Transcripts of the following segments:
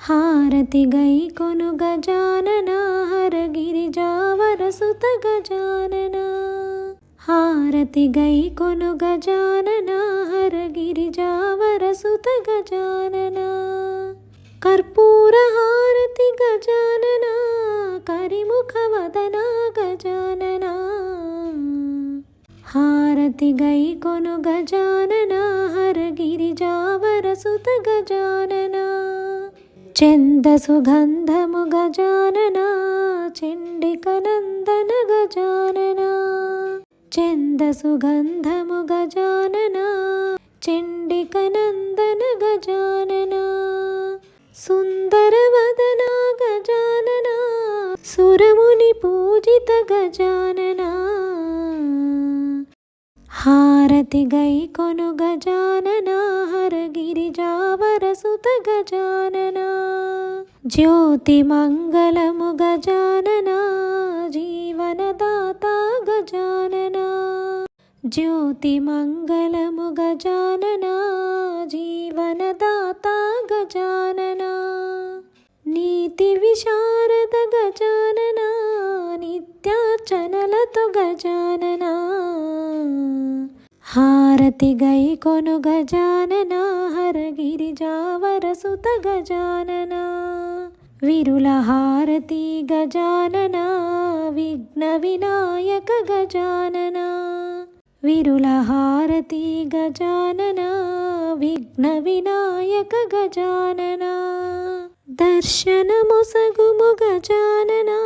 హారతి గై కొను గజానన హర గిరిజావర సుత గజానన హారతి గై కొను గజానన హర గిరిజావర సుత గజానన కర్పూర హారతి గజానన కరిముఖ వదన గజానన హారతి గై కొను గజానన హర గిరిజావర సుత గజానన చంద సుగంధము గజానన చండిక నందన గజానన. చంద సుగంధము గజానన చండిక నందన గజానన. సుందరవదన గజానన సురముని పూజిత గజాననా. హారతి గై కొను గజానన హర గిరిజావర సుత గజానన. జ్యోతి మంగళము గజానన జీవనదాత గజానన. జ్యోతి మంగళము గజానన జీవనదాత గజానన. నీతి విశా నిత్యార్చనలతో గజానన హారతి గై కొను గజానన హరగిరి జావర సుత గజానన విరుల హారతి గజానన విఘ్న వినాయక గజానన విరుల హారతి గజానన విఘ్న వినాయక గజానన దర్శనముసగుము గజాననా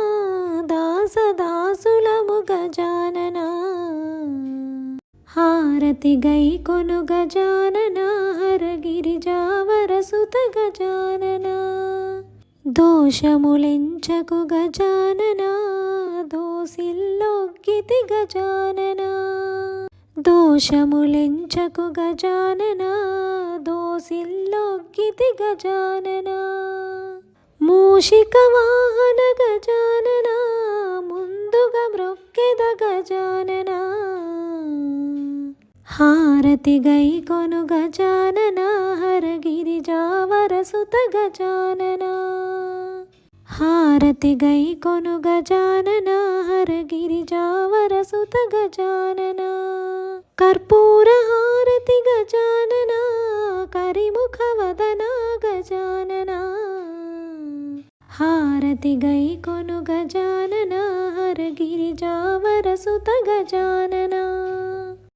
హారతి గై కొను గజానన హరగిరిజావరసుత గిరిజావర గజానన. దోషములెంచకు గజానన దోసిల్లొగ్గితి గజానన. దోషములెంచకు గజానన దోసిల్లొగ్గితి గజానన. మూషిక వాహన గజానన ముందుగా మృక్కెద గజానన. హారతి గై కొను గజానన హర గిరిజావర సుత గజానన హారతి గై కొను గజానన హర గిరిజావర సుత గజానన కర్పూర హారతి గజానన కరిముఖ వదన గజానన హారతి గై కొను గజానన హర గిరిజావర సుత గజానన